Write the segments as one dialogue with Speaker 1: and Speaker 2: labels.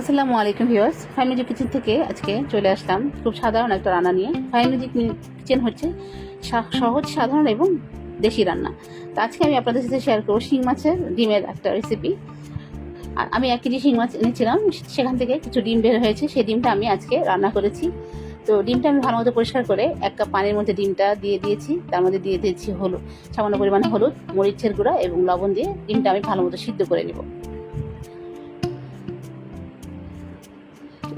Speaker 1: আসসালামু আলাইকুম viewers. Fine music kitchen থেকে আজকে চলে আসলাম খুব সাধারণ একটা রান্না নিয়ে। ফাইন মিউজিক কিচেন হচ্ছে সহজ, সাধারণ এবং দেশি রান্না। তো আজকে আমি আপনাদের সাথে শেয়ার করব শিং মাছের ডিমের একটা রেসিপি আর আমি এক কেজি শিং মাছ এনেছিলাম, সেখান থেকে কিছু ডিম বের হয়েছে। সেই ডিমটা আমি আজকে রান্না করেছি। তো ডিমটা আমি ভালো মতো পরিষ্কার করে এক কাপ পানির মধ্যে ডিমটা দিয়ে দিয়েছি। তার মধ্যে দিয়ে দিয়েছি হলুদ, সামান্য পরিমাণে হলুদ, মরিচের গুঁড়া এবং লবণ দিয়ে ডিমটা আমি ভালো মতো সিদ্ধ করে নেব।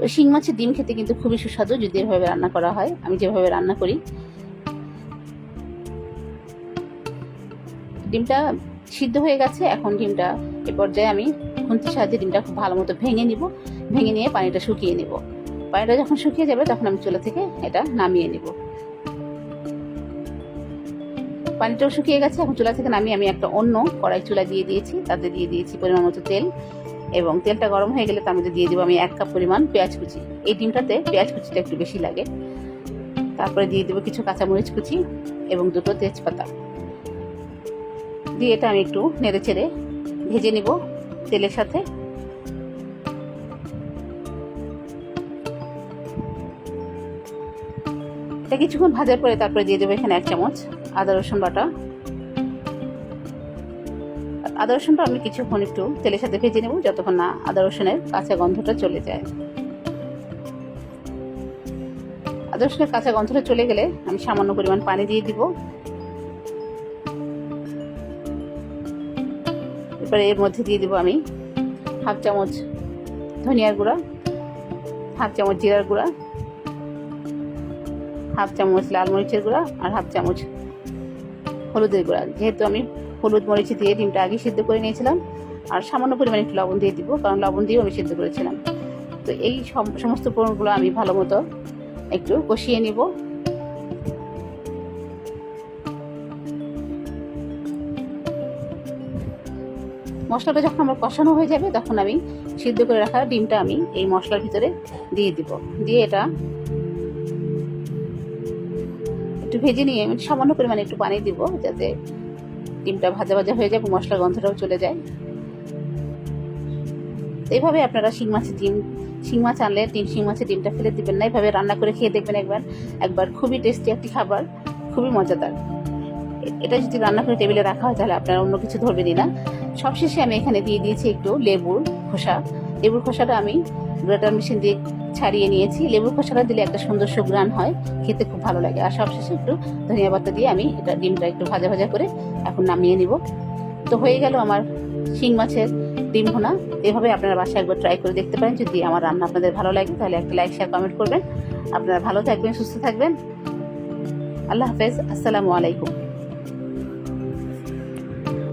Speaker 1: শিং মাছের ডিম খেতে কিন্তু খুবই সুস্বাদু যদি এভাবে রান্না করা হয়। আমি যেভাবে রান্না করি। ডিমটা সিদ্ধ হয়ে গেছে। এখন ডিমটা এ পর্যায়ে আমি খুন্তির সাহায্যে ডিমটা খুব ভালো মতো ভেঙে নিব। ভেঙে নিয়ে পানিটা শুকিয়ে নিব। পানিটা যখন শুকিয়ে যাবে তখন আমি চুলা থেকে এটা নামিয়ে নিব। পানিটাও শুকিয়ে গেছে। এখন চুলা থেকে নামিয়ে আমি একটা অন্য কড়াই চুলা দিয়ে দিয়েছি। তাতে দিয়ে দিয়েছি পরিমাণ মতো তেল। এবং তেলটা গরম হয়ে গেলে তার মধ্যে দিয়ে দেবো আমি এক কাপ পরিমাণ পেঁয়াজ কুচি। এই ডিমটাতে পেঁয়াজ কুচিটা একটু বেশি লাগে। তারপরে দিয়ে দেবো কিছু কাঁচামরিচ কুচি এবং দুটো তেজপাতা। দিয়ে এটা আমি একটু নেড়ে চেড়ে ভেজে নিব তেলের সাথে। এটা কিছুক্ষণ ভাজার পরে তারপরে দিয়ে দেবো এখানে এক চামচ আদা রসুন বাটা। আদা রসুনটা আমি কিছুক্ষণ একটু তেলের সাথে ভেজে নেব, যতক্ষণ না আদা রসুনের কাঁচা গন্ধটা চলে যায়। আদা রসুনের কাঁচা গন্ধটা চলে গেলে আমি সামান্য পরিমাণ পানি দিয়ে দিব। এরপরে এর মধ্যে দিয়ে দিব আমি হাফ চামচ ধনিয়ার গুঁড়া, হাফ চামচ জিরার গুঁড়া, হাফ চামচ লাল মরিচের গুঁড়া আর হাফ চামচ হলুদের গুঁড়া। যেহেতু আমি হলুদ মরিচ দিয়ে ডিমটা আগে সিদ্ধ করে নিয়েছিলাম আর সামান্য পরিমাণে একটু লবণ দিয়ে দিব, কারণ লবণ দিয়েও আমি সিদ্ধ করেছিলাম। তো এই সম- সমস্ত উপকরণগুলো আমি ভালো মতো একটু কষিয়ে নিব। মশলাটা যখন আমার কষানো হয়ে যাবে, তখন আমি সিদ্ধ করে রাখা ডিমটা আমি এই মশলার ভিতরে দিয়ে দিব। দিয়ে এটা একটু ভেজে নিয়ে আমি সামান্য পরিমাণে একটু পানি দিব, যাতে ডিমটা ভাজা ভাজা হয়ে যায় এবং মশলার গন্ধটাও চলে যায়। এইভাবে আপনারা শিং মাছের ডিম, শিং মাছ আনলে ডিম শিং মাছের ডিমটা ফেলে দিবেন না। এইভাবে রান্না করে খেয়ে দেখবেন একবার। একবার খুবই টেস্টি একটি খাবার, খুবই মজাদার। এটা যদি রান্না করে টেবিলে রাখা হয়, তাহলে আপনারা অন্য কিছু ধরবেনই না। সবশেষে আমি এখানে দিয়ে দিয়েছি একটু লেবুর খোসা। লেবুর খোসাটা আমি গ্রেটার মেশিন দিয়ে ছাড়িয়ে নিয়েছি। লেবুর খোসাটা দিলে একটা সুন্দর সুগ্রান হয়। খেতে খুব ভালো লাগে। আর সবশেষে একটু ধনিয়া পাতা দিয়ে আমি এটা ডিমটা একটু ভাজা ভাজা করে এখন নামিয়ে নিব। তো হয়ে গেল আমার শিং মাছের ডিম ভোনা। এভাবে আপনারা বাসায় একবার ট্রাই করে দেখতে পারেন। যদি আমার রান্না আপনাদের ভালো লাগে, তাহলে একটা লাইক শেয়ার কমেন্ট করবেন। আপনারা ভালো থাকবেন, সুস্থ থাকবেন। আল্লাহ হাফেজ। আসসালামু আলাইকুম।